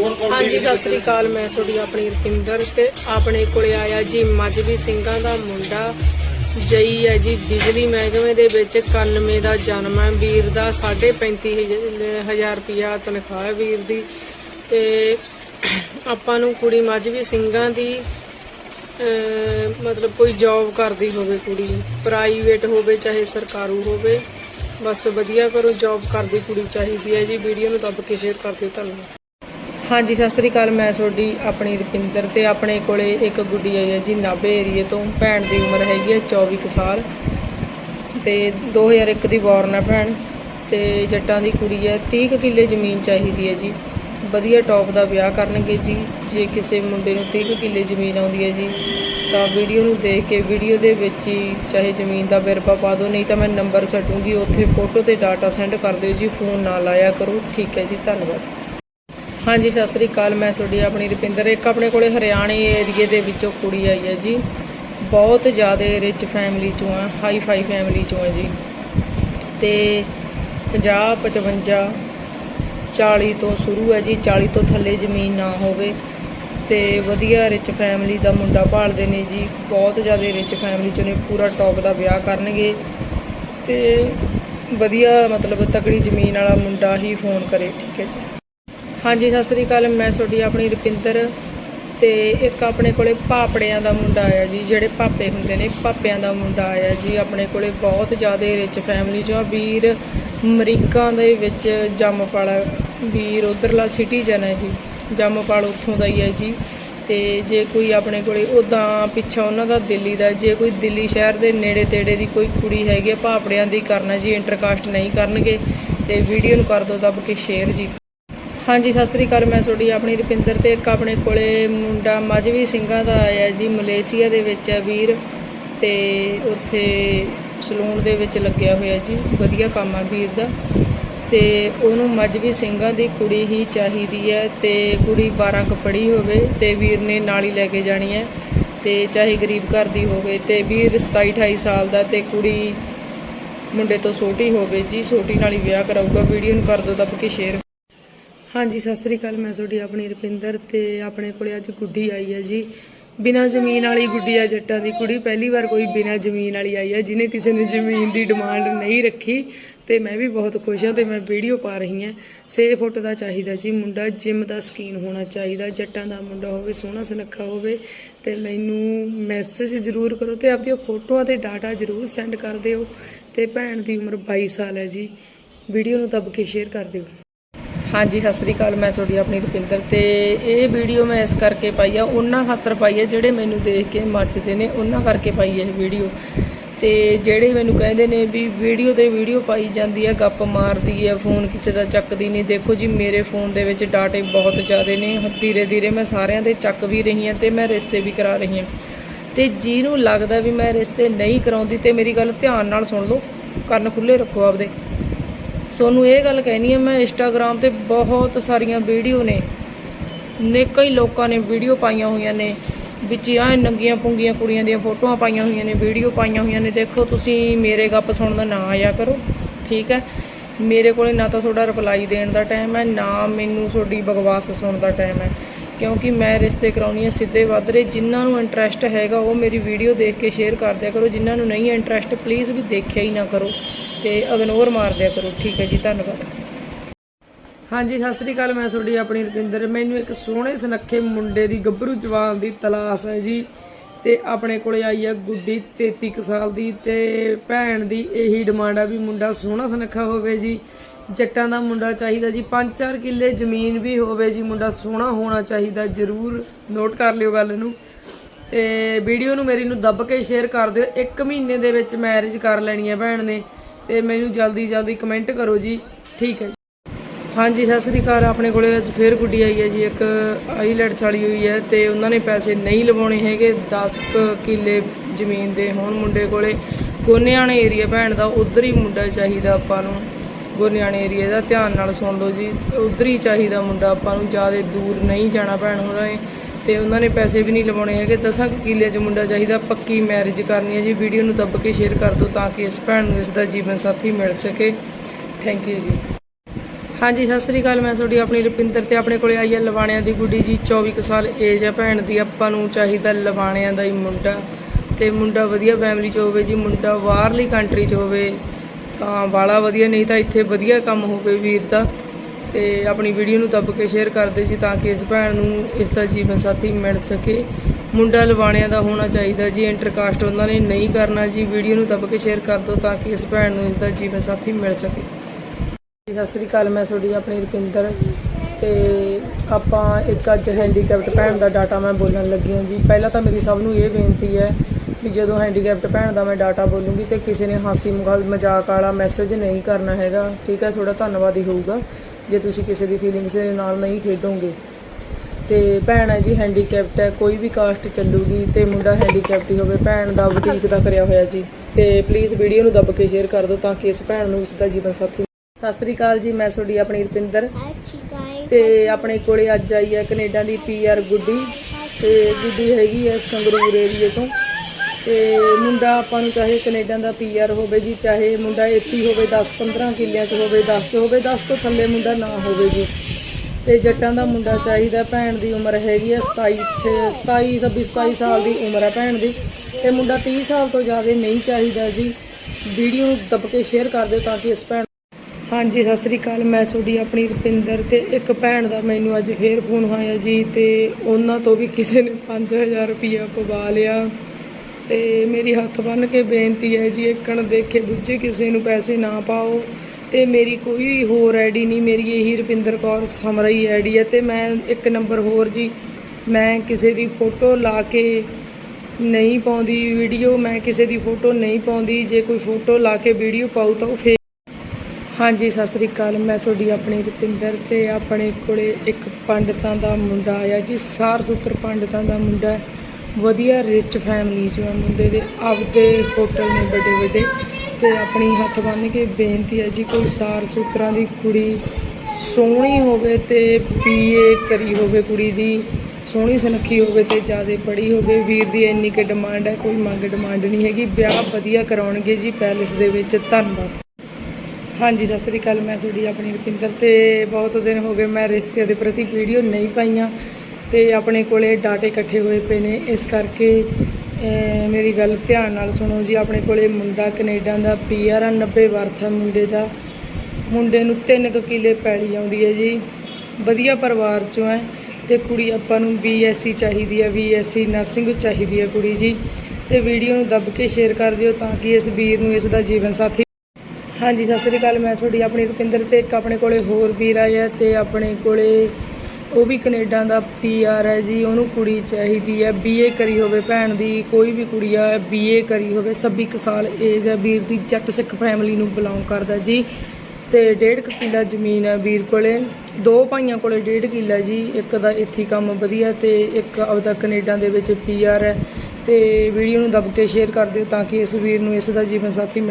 ਹਾਂਜੀ, ਸਤਿ ਸ੍ਰੀ ਅਕਾਲ, ਮੈਂ ਤੁਹਾਡੀ ਆਪਣੀ ਰਪਿੰਦਰ ਤੇ ਆਪਣੇ ਕੋਲੇ ਆਇਆ ਜੀ ਮਜਬੀ ਸਿੰਘਾਂ ਦਾ ਮੁੰਡਾ। ਜਈ ਹੈ ਜੀ ਬਿਜਲੀ ਮਹਿਕਮੇ ਦੇ ਵਿੱਚ 91 ਦਾ ਜਨਮ ਹੈ। ਵੀਰ ਦਾ 35.5 ਹਜ਼ਾਰ ਰੁਪਿਆ ਤਨਖਾਹ ਹੈ ਵੀਰ ਦੀ। ਤੇ ਆਪਾਂ ਨੂੰ ਕੁੜੀ ਮਜਬੀ ਸਿੰਘਾਂ ਦੀ ਮਤਲਬ ਕੋਈ ਜੌਬ ਕਰਦੀ ਹੋਵੇ ਕੁੜੀ ਪ੍ਰਾਈਵੇਟ ਹੋਵੇ, ਚਾਹੇ ਸਰਕਾਰੂ ਹੋਵੇ, ਬਸ ਵਧੀਆ ਕਰੋ ਜੌਬ ਕਰਦੀ ਕੁੜੀ ਚਾਹੀਦੀ ਹੈ ਜੀ। ਵੀਡੀਓ ਨੂੰ ਦੱਬ ਕੇ ਸ਼ੇਅਰ ਕਰ ਦਿਓ, ਧੰਨਵਾਦ। ਹਾਂਜੀ, ਸਤਿ ਸ੍ਰੀ ਅਕਾਲ। ਮੈਂ ਤੁਹਾਡੀ ਆਪਣੀ ਰੁਪਿੰਦਰ ਤੇ ਆਪਣੇ ਕੋਲੇ ਇੱਕ ਗੁੱਡੀ ਆਈ ਹੈ ਜੀ, ਨਾਭੇ ਏਰੀਏ ਤੋਂ। ਭੈਣ ਦੀ ਉਮਰ ਹੈਗੀ ਹੈ 24 ਕੁ ਸਾਲ। ਤੇ 2001 ਦੀ ਬੌਰਨ ਹੈ ਭੈਣ। ਤੇ ਜੱਟਾਂ ਦੀ ਕੁੜੀ ਹੈ 30 ਕੁ ਕਿੱਲੇ ਜ਼ਮੀਨ ਚਾਹੀਦੀ ਹੈ ਜੀ। ਵਧੀਆ ਟੌਪ ਦਾ ਵਿਆਹ ਕਰਨਗੇ ਜੀ। ਜੇ ਕਿਸੇ ਮੁੰਡੇ ਨੂੰ 30 ਕੁ ਕਿੱਲੇ ਜ਼ਮੀਨ ਆਉਂਦੀ ਹੈ ਜੀ, ਤਾਂ ਵੀਡੀਓ ਨੂੰ ਦੇਖ ਕੇ, ਵੀਡੀਓ ਦੇ ਵਿੱਚ ਹੀ ਚਾਹੇ ਜ਼ਮੀਨ ਦਾ ਵੇਰਵਾ ਪਾ ਦਿਓ, ਨਹੀਂ ਤਾਂ ਮੈਂ ਨੰਬਰ ਛੱਡੂੰਗੀ। ਉੱਥੇ ਫੋਟੋ ਤੇ ਡਾਟਾ ਸੈਂਡ ਕਰ ਦਿਓ ਜੀ, ਫੋਨ ਨਾ ਲਾਇਆ ਕਰੋ। ਠੀਕ ਹੈ ਜੀ, ਧੰਨਵਾਦ। ਹਾਂਜੀ, ਸਤਿ ਸ੍ਰੀ ਅਕਾਲ। ਮੈਂ ਤੁਹਾਡੀ ਆਪਣੀ ਰੁਪਿੰਦਰ। ਇੱਕ ਆਪਣੇ ਕੋਲੇ ਹਰਿਆਣੇ ਏਰੀਏ ਦੇ ਵਿੱਚੋਂ ਕੁੜੀ ਆਈ ਹੈ ਜੀ। ਬਹੁਤ ਜ਼ਿਆਦਾ ਰਿਚ ਫੈਮਿਲੀ ਚੋਂ ਆ ਹਾਈ ਫਾਈ ਫੈਮਿਲੀ ਚੋਂ ਆ ਜੀ। ਤੇ 50 55 40 ਤੋਂ ਸ਼ੁਰੂ ਹੈ ਜੀ। 40 ਤੋਂ ਥੱਲੇ ਜ਼ਮੀਨ ਨਾ ਹੋਵੇ। ਤੇ ਵਧੀਆ ਰਿਚ ਫੈਮਿਲੀ ਦਾ ਮੁੰਡਾ ਭਾਲਦੇ ਨੇ ਜੀ। ਬਹੁਤ ਜ਼ਿਆਦਾ ਰਿਚ ਫੈਮਿਲੀ ਚੋਂ ਨੇ, ਪੂਰਾ ਟੌਪ ਦਾ ਵਿਆਹ ਕਰਨਗੇ। ਤੇ ਵਧੀਆ ਮਤਲਬ ਤਕੜੀ ਜ਼ਮੀਨ ਵਾਲਾ ਮੁੰਡਾ ਹੀ ਫੋਨ ਕਰੇ, ਠੀਕ ਹੈ ਜੀ। ਹਾਂਜੀ, ਸਤਿ ਸ੍ਰੀ ਅਕਾਲ। ਮੈਂ ਤੁਹਾਡੀ ਆਪਣੀ ਰੁਪਿੰਦਰ ਤੇ ਇੱਕ ਆਪਣੇ ਕੋਲੇ ਪਾਪੜਿਆਂ ਦਾ ਮੁੰਡਾ ਆਇਆ ਜੀ, ਜਿਹੜੇ ਪਾਪੇ ਹੁੰਦੇ ਨੇ, ਪਾਪਿਆਂ ਦਾ ਮੁੰਡਾ ਆਇਆ ਜੀ, ਆਪਣੇ ਕੋਲੇ ਬਹੁਤ ਜ਼ਿਆਦਾ ਰਿਚ ਫੈਮਿਲੀ ਚੋਂ। ਆ ਵੀਰ ਅਮਰੀਕਾ ਦੇ ਵਿੱਚ ਜੰਮਪਲ ਆ। ਵੀਰ ਉਧਰਲਾ ਸਿਟੀਜ਼ਨ ਹੈ ਜੀ, ਜੰਮਪਲ ਉੱਥੋਂ ਦਾ ਹੀ ਹੈ ਜੀ। ਤੇ ਜੇ ਕੋਈ ਆਪਣੇ ਕੋਲੇ ਉਦਾਂ ਪਿੱਛਾ ਉਹਨਾਂ ਦਾ ਦਿੱਲੀ ਦਾ, ਜੇ ਕੋਈ ਦਿੱਲੀ ਸ਼ਹਿਰ ਦੇ ਨੇੜੇ ਤੇੜੇ ਦੀ ਕੋਈ ਕੁੜੀ ਹੈਗੀ ਆ ਭਾਪੜਿਆਂ ਦੀ ਕਰਨਾ ਜੀ ਇੰਟਰਕਾਸਟ ਨਹੀਂ ਕਰਨਗੇ। ਤੇ ਵੀਡੀਓ ਨੂੰ ਕਰ ਦਿਓ ਦੱਬ ਕੇ ਸ਼ੇਅਰ ਜੀ। ਹਾਂਜੀ, ਸਤਿ ਸ੍ਰੀ ਅਕਾਲ। ਮੈਂ ਤੁਹਾਡੀ ਆਪਣੀ ਰੁਪਿੰਦਰ ਤੇ ਇੱਕ ਆਪਣੇ ਕੋਲੇ ਮੁੰਡਾ ਮਜਵੀ ਸਿੰਘਾਂ ਦਾ ਆਇਆ ਜੀ, ਮਲੇਸ਼ੀਆ ਦੇ ਵਿੱਚ ਹੈ ਵੀਰ ਤੇ ਉੱਥੇ ਸਲੂਨ ਦੇ ਵਿੱਚ ਲੱਗਿਆ ਹੋਇਆ ਜੀ, ਵਧੀਆ ਕੰਮ ਆ ਵੀਰ ਦਾ। ਤੇ ਉਹਨੂੰ ਮਜਵੀ ਸਿੰਘਾਂ ਦੀ ਕੁੜੀ ਹੀ ਚਾਹੀਦੀ ਹੈ ਤੇ ਕੁੜੀ 12 ਕੁ ਪੜ੍ਹੀ ਹੋਵੇ ਤੇ ਵੀਰ ਨੇ ਨਾਲ ਹੀ ਲੈ ਕੇ ਜਾਣੀ ਹੈ ਤੇ ਚਾਹੇ ਗਰੀਬ ਘਰ ਦੀ ਹੋਵੇ ਤੇ ਵੀਰ 27 28 ਸਾਲ ਦਾ ਤੇ ਕੁੜੀ ਮੁੰਡੇ ਤੋਂ ਛੋਟੀ ਹੋਵੇ ਜੀ, ਛੋਟੀ ਨਾਲ ਹੀ ਵਿਆਹ ਕਰਾਊਗਾ, ਵੀਡੀਓ ਨੂੰ ਕਰ ਦਿਓ, ਦੱਬ ਕੇ ਸ਼ੇਅਰ ਹਾਂਜੀ, ਸਤਿ ਸ੍ਰੀ ਅਕਾਲ। ਮੈਂ ਤੁਹਾਡੀ ਆਪਣੀ ਰੁਪਿੰਦਰ ਤੇ ਆਪਣੇ ਕੋਲੇ ਅੱਜ ਗੁੱਡੀ ਆਈ ਹੈ ਜੀ। ਬਿਨਾਂ ਜ਼ਮੀਨ ਵਾਲੀ ਗੁੱਡੀ ਆ, ਜੱਟਾਂ ਦੀ ਕੁੜੀ। ਪਹਿਲੀ ਵਾਰ ਕੋਈ ਬਿਨਾਂ ਜ਼ਮੀਨ ਵਾਲੀ ਆਈ ਹੈ, ਜਿਹਨੇ ਕਿਸੇ ਨੇ ਜ਼ਮੀਨ ਦੀ ਡਿਮਾਂਡ ਨਹੀਂ ਰੱਖੀ। ਤੇ ਮੈਂ ਵੀ ਬਹੁਤ ਖੁਸ਼ ਹਾਂ ਤੇ ਮੈਂ ਵੀਡੀਓ ਪਾ ਰਹੀ ਹਾਂ। 6 ਫੁੱਟ ਦਾ ਚਾਹੀਦਾ ਜੀ ਮੁੰਡਾ, ਜਿਮ ਦਾ ਸਕੀਨ ਹੋਣਾ ਚਾਹੀਦਾ। ਜੱਟਾਂ ਦਾ ਮੁੰਡਾ ਹੋਵੇ, ਸੋਹਣਾ ਸੁਨੱਖਾ ਹੋਵੇ, ਤੇ ਮੈਨੂੰ ਮੈਸੇਜ ਜ਼ਰੂਰ ਕਰੋ ਤੇ ਆਪਦੀਆਂ ਫੋਟੋਆਂ ਤੇ ਡਾਟਾ ਜ਼ਰੂਰ ਸੈਂਡ ਕਰ ਦਿਓ। ਤੇ ਭੈਣ ਦੀ ਉਮਰ 22 ਸਾਲ ਹੈ ਜੀ। ਵੀਡੀਓ ਨੂੰ ਦੱਬ ਕੇ ਸ਼ੇਅਰ ਕਰ ਦਿਓ। ਹਾਂਜੀ, ਸਤਿ ਸ੍ਰੀ ਅਕਾਲ, ਮੈਂ ਤੁਹਾਡੀ ਆਪਣੀ ਰੁਪਿੰਦਰ ਤੇ ਇਹ ਵੀਡੀਓ ਮੈਂ ਇਸ ਕਰਕੇ ਪਾਈ ਆ, ਉਹਨਾਂ ਖਾਤਰ ਪਾਈ ਆ, ਜਿਹੜੇ ਮੈਨੂੰ ਦੇਖ ਕੇ ਮੱਚਦੇ ਨੇ, ਉਹਨਾਂ ਕਰਕੇ ਪਾਈ ਆ ਇਹ ਵੀਡੀਓ। ਤੇ ਜਿਹੜੇ ਮੈਨੂੰ ਕਹਿੰਦੇ ਨੇ ਵੀ ਵੀਡੀਓ ਤੇ ਵੀਡੀਓ ਪਾਈ ਜਾਂਦੀ ਹੈ ਗੱਪ ਮਾਰਦੀ ਹੈ ਫੋਨ ਕਿਸੇ ਦਾ ਚੱਕਦੀ ਨਹੀਂ। ਦੇਖੋ ਜੀ, ਮੇਰੇ ਫੋਨ ਦੇ ਵਿੱਚ ਡਾਟੇ ਬਹੁਤ ਜ਼ਿਆਦੇ ਨੇ ਧੀਰੇ ਧੀਰੇ ਮੈਂ ਸਾਰਿਆਂ ਦੇ ਚੱਕ ਵੀ ਰਹੀ ਹਾਂ ਤੇ ਮੈਂ ਰਿਸ਼ਤੇ ਵੀ ਕਰਾ ਰਹੀ ਹਾਂ ਤੇ ਜਿਹਨੂੰ ਲੱਗਦਾ ਵੀ ਮੈਂ ਰਿਸ਼ਤੇ ਨਹੀਂ ਕਰਾਉਂਦੀ, ਤੇ ਮੇਰੀ ਗੱਲ ਧਿਆਨ ਨਾਲ ਸੁਣ ਲਓ, ਕੰਨ ਖੁੱਲੇ ਰੱਖੋ ਆਪਦੇ। ਸੋਨੂੰ ਇਹ ਗੱਲ ਕਹਿਣੀ ਹੈ ਮੈਂ ਇੰਸਟਾਗ੍ਰam ਤੇ ਬਹੁਤ ਸਾਰੀਆਂ ਵੀਡੀਓ ਨੇ। ਨੇ ਕਈ ਲੋਕਾਂ ਨੇ ਵੀਡੀਓ ਪਾਈਆਂ ਹੋਈਆਂ ਨੇ, ਵਿੱਚ ਆ ਨੰਗੀਆਂ ਪੁੰਗੀਆਂ ਕੁੜੀਆਂ ਦੀਆਂ ਫੋਟੋਆਂ ਪਾਈਆਂ ਹੋਈਆਂ ਨੇ, ਵੀਡੀਓ ਪਾਈਆਂ ਹੋਈਆਂ ਨੇ। ਦੇਖੋ ਤੁਸੀਂ ਮੇਰੇ ਗੱਪ ਸੁਣਨ ਦਾ ਨਾ ਆਇਆ ਕਰੋ, ਠੀਕ ਹੈ? ਮੇਰੇ ਕੋਲੇ ਨਾ ਤਾਂ ਤੁਹਾਡਾ ਰਿਪਲਾਈ ਦੇਣ ਦਾ ਟਾਈਮ ਹੈ, ਨਾ ਮੈਨੂੰ ਤੁਹਾਡੀ ਬਗਵਾਸ ਸੁਣਨ ਦਾ ਟਾਈਮ ਹੈ। ਕਿਉਂਕਿ ਮੈਂ ਰਿਸ਼ਤੇ ਕਰਾਉਣੀ ਆ, ਸਿੱਧੇ ਵੱਧਰੇ ਜਿਨ੍ਹਾਂ ਨੂੰ ਇੰਟਰਸਟ ਹੈਗਾ ਉਹ ਮੇਰੀ ਵੀਡੀਓ ਦੇਖ ਕੇ ਸ਼ੇਅਰ ਕਰ ਦਿਆ ਕਰੋ, ਜਿਨ੍ਹਾਂ ਨੂੰ ਨਹੀਂ ਇੰਟਰਸਟ ਪਲੀਜ਼ ਵੀ ਦੇਖਿਆ ਹੀ ਨਾ ਕਰੋ। ਤੇ ਇਗਨੋਰ ਮਾਰ ਦਿਆ ਕਰੋ, ਠੀਕ ਹੈ ਜੀ, ਧੰਨਵਾਦ। ਹਾਂਜੀ, ਸਤਿ ਸ੍ਰੀ ਅਕਾਲ, ਮੈਂ ਤੁਹਾਡੀ ਆਪਣੀ ਰੁਪਿੰਦਰ। ਮੈਨੂੰ ਇੱਕ ਸੋਹਣੇ ਸੁਨੱਖੇ ਮੁੰਡੇ ਦੀ ਗੱਭਰੂ ਜਵਾਨ ਦੀ ਤਲਾਸ਼ ਹੈ ਜੀ ਤੇ ਆਪਣੇ ਕੋਲੇ ਆਈ ਹੈ ਗੁੱਡੀ 33 ਕੁ ਸਾਲ ਦੀ ਤੇ ਭੈਣ ਦੀ ਇਹੀ ਡਿਮਾਂਡ ਆ ਵੀ ਮੁੰਡਾ ਸੋਹਣਾ ਸੁਨੱਖਾ ਹੋਵੇ ਜੀ, ਜੱਟਾਂ ਦਾ ਮੁੰਡਾ ਚਾਹੀਦਾ ਜੀ 5-4 ਕਿੱਲੇ ਜ਼ਮੀਨ ਵੀ ਹੋਵੇ ਜੀ, ਮੁੰਡਾ ਸੋਹਣਾ ਹੋਣਾ ਚਾਹੀਦਾ, ਜਰੂਰ ਨੋਟ ਕਰ ਲਿਓ ਗੱਲ ਨੂੰ। ਤੇ ਵੀਡੀਓ ਨੂੰ ਮੇਰੀ ਨੂੰ ਦੱਬ ਕੇ ਸ਼ੇਅਰ ਕਰ ਦਿਓ, ਇੱਕ ਮਹੀਨੇ ਦੇ ਵਿੱਚ ਮੈਰਿਜ ਕਰ ਲੈਣੀ ਹੈ ਭੈਣ ਨੇ। ਤੇ ਮੈਨੂੰ ਜਲਦੀ ਜਲਦੀ ਕਮੈਂਟ ਕਰੋ ਜੀ। ਠੀਕ ਹੈ ਹਾਂਜੀ, ਸਤਿ ਸ੍ਰੀ ਅਕਾਲ। ਆਪਣੇ ਕੋਲੇ ਅੱਜ ਫੇਰ ਗੁੱਡੀ ਆਈ ਹੈ ਜੀ। ਇੱਕ ਆਈਲੈਟਸ ਵਾਲੀ ਹੋਈ ਹੈ ਤੇ ਉਹਨਾਂ ਨੇ ਪੈਸੇ ਨਹੀਂ ਲਵਾਉਣੇ ਹੈਗੇ। 10 ਕੁ ਕਿੱਲੇ ਜ਼ਮੀਨ ਦੇ ਹੋਣ ਮੁੰਡੇ ਕੋਲੇ। ਗੋਨਿਆਣੇ ਏਰੀਆ ਭੈਣ ਦਾ ਉਧਰ ਹੀ ਮੁੰਡਾ ਚਾਹੀਦਾ ਆਪਾਂ ਨੂੰ। ਗੋਨਿਆਣੇ ਏਰੀਆ ਦਾ ਧਿਆਨ ਨਾਲ ਸੁਣ ਲਓ ਜੀ। ਉਧਰ ਹੀ ਚਾਹੀਦਾ ਮੁੰਡਾ ਆਪਾਂ ਨੂੰ। ਜ਼ਿਆਦਾ ਦੂਰ ਨਹੀਂ ਜਾਣਾ ਭੈਣ ਹੋਰਾਂ ਨੇ। ਤੇ ਉਹਨਾਂ ਨੇ ਪੈਸੇ ਵੀ ਨਹੀਂ ਲਵਾਉਣੇ ਹੈਗੇ। 10 ਕੁ ਕਿੱਲੇ 'ਚ ਮੁੰਡਾ ਚਾਹੀਦਾ, ਪੱਕੀ ਮੈਰਿਜ ਕਰਨੀ ਹੈ ਜੀ। ਵੀਡੀਓ ਨੂੰ ਦੱਬ ਕੇ ਸ਼ੇਅਰ ਕਰ ਦਿਓ ਤਾਂ ਕਿ ਇਸ ਭੈਣ ਨੂੰ ਇਸ ਦਾ ਜੀਵਨ ਸਾਥੀ ਮਿਲ ਸਕੇ। ਥੈਂਕ ਯੂ ਜੀ। ਹਾਂਜੀ, ਸਤਿ ਸ੍ਰੀ ਅਕਾਲ। ਮੈਂ ਤੁਹਾਡੀ ਆਪਣੀ ਰੁਪਿੰਦਰ ਤੇ ਆਪਣੇ ਕੋਲੇ ਆਈ ਹੈ, ਲਵਾਣਿਆਂ ਦੀ ਗੁੱਡੀ ਜੀ। 24 ਕੁ ਸਾਲ ਏਜ ਹੈ ਭੈਣ ਦੀ। ਆਪਾਂ ਨੂੰ ਚਾਹੀਦਾ ਲਵਾਣਿਆਂ ਦਾ ਹੀ ਮੁੰਡਾ। ਤੇ ਮੁੰਡਾ ਵਧੀਆ ਫੈਮਿਲੀ ਚ ਹੋਵੇ ਜੀ। ਮੁੰਡਾ ਬਾਹਰਲੀ ਕੰਟਰੀ ਚ ਹੋਵੇ ਤਾਂ ਬਾਲਾ ਵਧੀਆ, ਨਹੀਂ ਤਾਂ ਇੱਥੇ ਵਧੀਆ ਕੰਮ ਹੋਵੇ ਵੀਰ ਦਾ। ਤੇ ਆਪਣੀ ਵੀਡੀਓ ਨੂੰ ਦੱਬ ਕੇ ਸ਼ੇਅਰ ਕਰ ਦਿਓ ਜੀ ਤਾਂ ਕਿ ਇਸ ਭੈਣ ਨੂੰ ਇਸ ਦਾ ਜੀਵਨ ਸਾਥੀ ਮਿਲ ਸਕੇ। ਮੁੰਡਾ ਲਵਾਣਿਆਂ ਦਾ ਹੋਣਾ ਚਾਹੀਦਾ ਜੀ ਇੰਟਰਕਾਸਟ ਉਹਨਾਂ ਨੇ ਨਹੀਂ ਕਰਨਾ ਜੀ। ਵੀਡੀਓ ਨੂੰ ਦੱਬ ਕੇ ਸ਼ੇਅਰ ਕਰ ਦਿਓ ਤਾਂ ਕਿ ਇਸ ਭੈਣ ਨੂੰ ਇਸ ਦਾ ਜੀਵਨ ਸਾਥੀ ਮਿਲ ਸਕੇ। ਜੀ, ਸਤਿ ਸ੍ਰੀ ਅਕਾਲ, ਮੈਂ ਤੁਹਾਡੀ ਆਪਣੀ ਰੁਪਿੰਦਰ। ਤੇ ਆਪਾਂ ਇੱਕ ਅੱਜ ਹੈਂਡੀਕੈਪਟ ਭੈਣ ਦਾ ਡਾਟਾ ਮੈਂ ਬੋਲਣ ਲੱਗੀ ਹਾਂ ਜੀ। ਪਹਿਲਾਂ ਤਾਂ ਮੇਰੀ ਸਭ ਨੂੰ ਇਹ ਬੇਨਤੀ ਹੈ ਵੀ ਜਦੋਂ ਹੈਂਡੀਕੈਪਟ ਭੈਣ ਦਾ ਮੈਂ ਡਾਟਾ ਬੋਲੂੰਗੀ ਤੇ ਕਿਸੇ ਨੇ ਹਾਸੀ ਮਖਾਲ ਮਜ਼ਾਕ ਵਾਲਾ ਮੈਸੇਜ ਨਹੀਂ ਕਰਨਾ ਹੈਗਾ। ਠੀਕ ਹੈ ਥੋੜਾ ਧੰਨਵਾਦੀ ਹੋਊਗਾ। ਜੇ ਤੁਸੀਂ ਕਿਸੇ ਦੀ ਫੀਲਿੰਗਸ ਦੇ ਨਾਲ ਨਹੀਂ ਖੇਡੋਗੇ। ਤੇ ਭੈਣ ਹੈ ਜੀ ਹੈਂਡੀਕੈਪਟ ਹੈ, ਕੋਈ ਵੀ ਕਾਸਟ ਚੱਲੂਗੀ ਤੇ ਮੁੰਡਾ ਹੈਂਡੀਕੈਪਟ ਹੀ ਹੋਵੇ, ਭੈਣ ਦਾ ਬੁਟੀਕ ਦਾ ਕਰਿਆ ਹੋਇਆ ਜੀ। ਤੇ ਪਲੀਜ਼ ਵੀਡੀਓ ਨੂੰ ਦੱਬ ਕੇ ਸ਼ੇਅਰ ਕਰ ਦਿਓ ਤਾਂ ਕਿ ਇਸ ਭੈਣ ਨੂੰ ਇਸ ਦਾ ਜੀਵਨ ਸਾਥੀ ਸਤਿ ਸ੍ਰੀ ਅਕਾਲ ਜੀ, ਮੈਂ ਤੁਹਾਡੀ ਆਪਣੀ ਰੁਪਿੰਦਰ। ਤੇ ਆਪਣੇ ਕੋਲੇ ਅੱਜ ਆਈ ਹੈ ਕੈਨੇਡਾ ਦੀ ਪੀਆਰ ਗੁੱਡੀ। ਤੇ ਗੁੱਡੀ ਹੈਗੀ ਹੈ ਸੰਗਰੂਰ ਏਰੀਏ ਤੋਂ। ਤੇ ਮੁੰਡਾ ਆਪਾਂ ਨੂੰ ਚਾਹੇ ਕੈਨੇਡਾ ਦਾ ਪੀਆਰ ਹੋਵੇ ਜੀ, ਚਾਹੇ ਮੁੰਡਾ ਇੱਥੇ ਹੀ ਹੋਵੇ 10 15 ਕਿੱਲਿਆਂ 'ਚ ਹੋਵੇ 10 'ਚ ਹੋਵੇ 10 ਤੋਂ ਥੱਲੇ ਮੁੰਡਾ ਨਾ ਹੋਵੇ ਜੀ। ਤੇ ਜੱਟਾਂ ਦਾ ਮੁੰਡਾ ਚਾਹੀਦਾ ਭੈਣ ਦੀ ਉਮਰ ਹੈਗੀ ਹੈ 27 ਇੱਥੇ 27 26 27 ਸਾਲ ਦੀ ਉਮਰ ਹੈ ਭੈਣ ਦੀ। ਤੇ ਮੁੰਡਾ 30 ਸਾਲ ਤੋਂ ਜ਼ਿਆਦਾ ਨਹੀਂ ਚਾਹੀਦਾ ਜੀ। ਵੀਡੀਓ ਨੂੰ ਦੱਬ ਕੇ ਸ਼ੇਅਰ ਕਰ ਦਿਓ ਤਾਂ ਕਿ ਇਸ ਭੈਣ ਹਾਂਜੀ, ਸਤਿ ਸ੍ਰੀ ਅਕਾਲ। ਮੈਂ ਤੁਹਾਡੀ ਆਪਣੀ ਰੁਪਿੰਦਰ ਤੇ ਇੱਕ ਭੈਣ ਦਾ ਮੈਨੂੰ ਅੱਜ ਫੇਰ ਫੋਨ ਆਇਆ ਜੀ ਤੇ ਉਹਨਾਂ ਤੋਂ ਵੀ ਕਿਸੇ ਨੇ 5000 ਰੁਪਇਆ ਪਵਾ ਲਿਆ। ਤੇ ਮੇਰੀ ਹੱਥ ਬੰਨ ਕੇ ਬੇਨਤੀ ਹੈ ਜੀ, ਇੱਕਣ ਦੇਖੇ ਬੁੱਝੇ ਕਿਸੇ ਨੂੰ ਪੈਸੇ ਨਾ ਪਾਓ। ਤੇ ਮੇਰੀ ਕੋਈ ਹੋਰ ਆਈਡੀ ਨਹੀਂ, ਮੇਰੀ ਇਹੀ ਰੁਪਿੰਦਰ ਕੌਰ ਸਮਰਾਈ ਆਈਡੀ ਹੈ ਤੇ ਮੈਂ ਇੱਕ ਨੰਬਰ ਹੋਰ ਜੀ, ਮੈਂ ਕਿਸੇ ਦੀ ਫੋਟੋ ਲਾ ਕੇ ਨਹੀਂ ਪਾਉਂਦੀ ਵੀਡੀਓ, ਮੈਂ ਕਿਸੇ ਦੀ ਫੋਟੋ ਨਹੀਂ ਪਾਉਂਦੀ, ਜੇ ਕੋਈ ਫੋਟੋ ਲਾ ਕੇ ਵੀਡੀਓ ਪਾਉ ਤਾਂ ਉਹ ਫੇਕ ਹਾਂਜੀ, ਸਤਿ ਸ੍ਰੀ ਅਕਾਲ, ਮੈਂ ਤੁਹਾਡੀ ਆਪਣੀ ਰੁਪਿੰਦਰ ਤੇ ਆਪਣੇ ਕੋਲੇ ਇੱਕ ਪੰਡਤਾਂ ਦਾ ਮੁੰਡਾ ਆਇਆ ਜੀ ਸਾਰ ਸੂਤਰ ਪੰਡਤਾਂ ਦਾ ਮੁੰਡਾ ਵਧੀਆ ਰਿਚ ਫੈਮਿਲੀ ਚੋਂ ਆ ਮੁੰਡੇ ਦੇ, ਆਪਦੇ ਹੋਟਲ ਨੇ ਵੱਡੇ ਵੱਡੇ ਤੇ ਆਪਣੀ ਹੱਥ ਬੰਨ੍ਹ ਕੇ ਬੇਨਤੀ ਹੈ ਜੀ ਕੋਈ ਸਾਰ ਸੂਤਰਾਂ ਦੀ ਕੁੜੀ ਸੋਹਣੀ ਹੋਵੇ ਤੇ ਬੀਏ ਕਰੀ ਹੋਵੇ ਕੁੜੀ ਦੀ, ਸੋਹਣੀ ਸੁਨੱਖੀ ਹੋਵੇ ਤੇ ਜ਼ਿਆਦਾ ਪੜ੍ਹੀ ਹੋਵੇ, ਵੀਰ ਦੀ ਇੰਨੀ ਕਿ ਡਿਮਾਂਡ ਹੈ, ਕੋਈ ਮੰਗ ਡਿਮਾਂਡ ਨਹੀਂ ਹੈਗੀ, ਵਿਆਹ ਵਧੀਆ ਕਰਾਉਣਗੇ ਜੀ ਪੈਲੇਸ ਦੇ ਵਿੱਚ, ਧੰਨਵਾਦ। ਹਾਂਜੀ, ਸਤਿ ਸ੍ਰੀ ਅਕਾਲ, ਮੈਂ ਤੁਹਾਡੀ ਆਪਣੀ ਰਪਿੰਦਰ ਤੇ ਬਹੁਤ ਦਿਨ ਹੋ ਗਏ ਮੈਂ ਰਿਸ਼ਤੇ ਦੇ ਪ੍ਰਤੀ ਵੀਡੀਓ ਨਹੀਂ ਪਾਈਆਂ। ਤੇ ਆਪਣੇ ਕੋਲੇ ਡਾਟੇ ਇਕੱਠੇ ਹੋਏ ਪਏ ਨੇ। ਇਸ ਕਰਕੇ ਮੇਰੀ ਗੱਲ ਧਿਆਨ ਨਾਲ ਸੁਣੋ ਜੀ। ਆਪਣੇ ਕੋਲੇ ਮੁੰਡਾ ਕੈਨੇਡਾ ਦਾ ਪੀਆਰ 90 ਵਰਥ ਹੈ ਮੁੰਡੇ ਦਾ। ਮੁੰਡੇ ਨੂੰ 3 ਕੁ ਕਿਲੇ ਪੈਲੀ ਆਉਂਦੀ ਹੈ ਜੀ। ਵਧੀਆ ਪਰਿਵਾਰ ਚੋਂ ਹੈ ਤੇ ਕੁੜੀ ਆਪਾਂ ਨੂੰ ਬੀਐਸਸੀ ਚਾਹੀਦੀ ਹੈ ਬੀਐਸਸੀ ਨਰਸਿੰਗ ਚਾਹੀਦੀ ਹੈ ਕੁੜੀ ਜੀ। ਤੇ ਵੀਡੀਓ ਨੂੰ ਦੱਬ ਕੇ ਸ਼ੇਅਰ ਕਰ ਦਿਓ ਤਾਂ ਕਿ ਇਸ ਵੀਰ ਨੂੰ ਇਸ ਦਾ ਜੀਵਨ ਸਾਥੀ ਹਾਂਜੀ, ਸਤਿ ਸ੍ਰੀ ਅਕਾਲ। ਮੈਂ ਤੁਹਾਡੀ ਆਪਣੀ ਰੁਪਿੰਦਰ ਤੇ ਇੱਕ ਆਪਣੇ ਕੋਲੇ ਹੋਰ ਵੀਰ ਆਇਆ ਤੇ ਆਪਣੇ ਕੋਲੇ ਉਹ ਵੀ ਕੈਨੇਡਾ ਦਾ ਪੀਆਰ ਹੈ ਜੀ, ਉਹਨੂੰ ਕੁੜੀ ਚਾਹੀਦੀ ਹੈ ਬੀਏ ਕਰੀ ਹੋਵੇ ਭੈਣ ਦੀ, ਕੋਈ ਵੀ ਕੁੜੀ ਆ ਬੀਏ ਕਰੀ ਹੋਵੇ 26 ਕੁ ਸਾਲ ਏਜ ਹੈ, ਵੀਰ ਦੀ ਜੱਟ ਸਿੱਖ ਫੈਮਿਲੀ ਨੂੰ ਬਿਲੋਂਗ ਕਰਦਾ ਜੀ। ਤੇ ਡੇਢ ਕੁ ਕਿੱਲਾ ਜ਼ਮੀਨ ਹੈ ਵੀਰ ਕੋਲੇ, ਦੋ ਭਾਈਆਂ ਕੋਲੇ ਡੇਢ ਕਿੱਲਾ ਜੀ, ਇੱਕ ਦਾ ਇੱਥੇ ਕੰਮ ਵਧੀਆ ਤੇ ਇੱਕ ਆਪਦਾ ਕੈਨੇਡਾ ਦੇ ਵਿੱਚ ਪੀਆਰ ਹੈ। ਤੇ ਵੀਡੀਓ ਨੂੰ ਦੱਬ ਕੇ ਸ਼ੇਅਰ ਕਰ ਦਿਓ ਤਾਂ ਕਿ ਇਸ ਵੀਰ ਨੂੰ ਇਸ ਦਾ ਜੀਵਨ ਸਾਥੀ ਮਿਲ